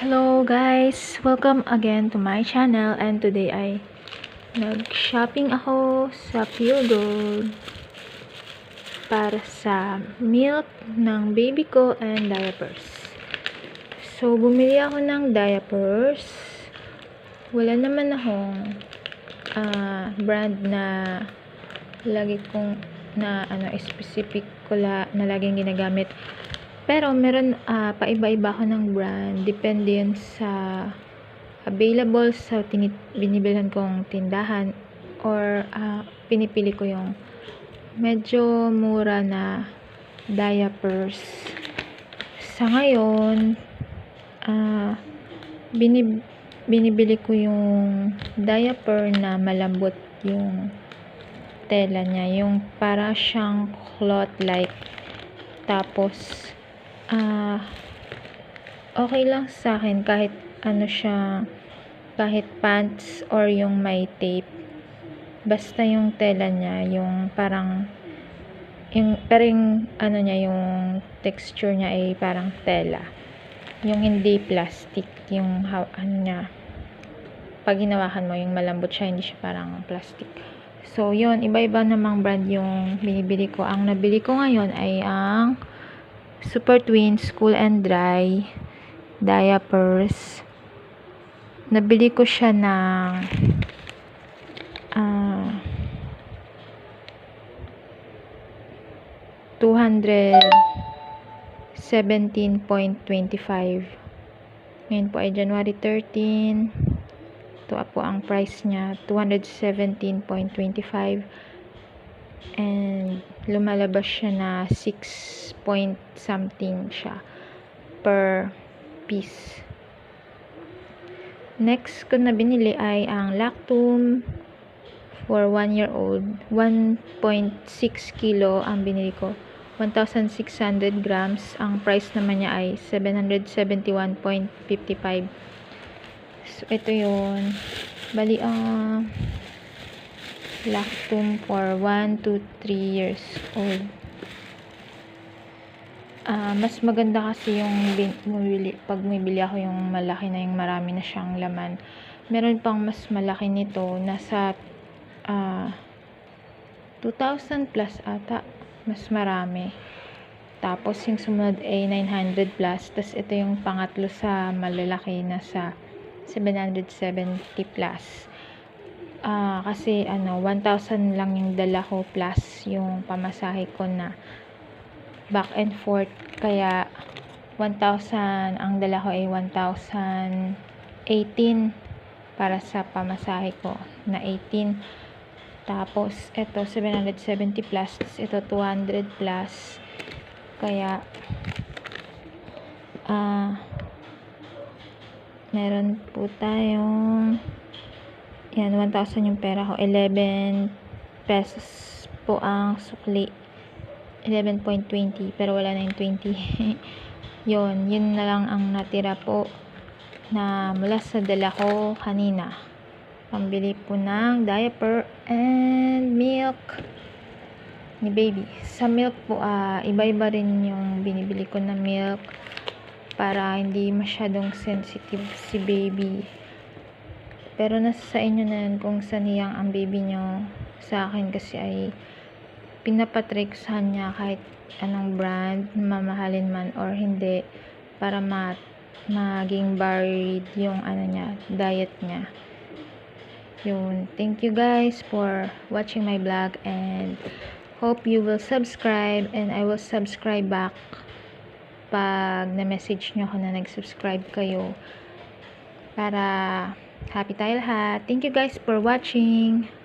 Hello guys! Welcome again to my channel and today ay nag-shopping ako sa Pure Gold para sa milk ng baby ko and diapers. So, bumili ako ng diapers. Wala naman akong ah, brand na lagi kong na ano specific ko la, na laging ginagamit. Pero meron ah, paiba-iba ako ng brand. Depende yun sa available sa tinit binibilhan kong tindahan or ah, pinipili ko yung medyo mura na diapers. Sa ngayon, ah binib binibili ko yung diaper na malambot yung tela niya. Yung para siyang cloth-like. Tapos, ah okay lang sa akin kahit ano siya, kahit pants or yung may tape. Basta yung tela niya, yung parang, yung, pero yung, ano niya, yung texture niya ay parang tela. Yung hindi plastic, yung, how, ano niya, pag hinawakan mo, yung malambot siya, hindi siya parang plastic. So, yun, iba-iba namang brand yung binibili ko. Ang nabili ko ngayon ay ang Super Twins Cool and Dry diapers. Nabili ko siya ng ah 217.25 ngayon po ay January 13 ito po ang price niya 217.25 and lumalabas siya na 6 point something siya per piece. Next ko na binili ay ang Lactum for 1 year old. 1.6 kilo ang binili ko. 1,600 grams. Ang price naman niya ay 771.55 so ito yun. Bali ang Lactum for 1 to 3 years old Ah, mas maganda kasi yung bumili, pag bumibili ako yung malaki na yung marami na siyang laman. Meron pang mas malaki nito, nasa ah 2,000 plus ata, mas marami. Tapos yung sumunod ay 900 plus, tapos ito yung pangatlo sa malalaki na sa 770 plus. Ah, kasi ano, 1,000 lang yung dala ko plus yung pamasahe ko na back and forth. Kaya 1,000 ang dala ko ay 1,018 para sa pamasahe ko na 18 tapos ito 770 plus ito 200 plus. Kaya ah meron po tayong yan 1,000 yung pera ko. 11 pesos po ang sukli. 11.20 pero wala na yung 20 yon yun na lang ang natira po na mula sa dala ko kanina. Pambili po ng diaper and milk ni baby. Sa milk po uh, iba-iba rin yung binibili ko na milk para hindi masyadong sensitive si baby pero nasa sa inyo na yun kung saniyang ang baby nyo sa akin kasi ay sa kanya kahit anong brand, mamahalin man or hindi, para ma maging varied yung ano niya, diet niya. Yun. Thank you guys for watching my vlog and hope you will subscribe and I will subscribe back pag na-message nyo ako na nag-subscribe kayo para happy tayo lahat. Thank you guys for watching.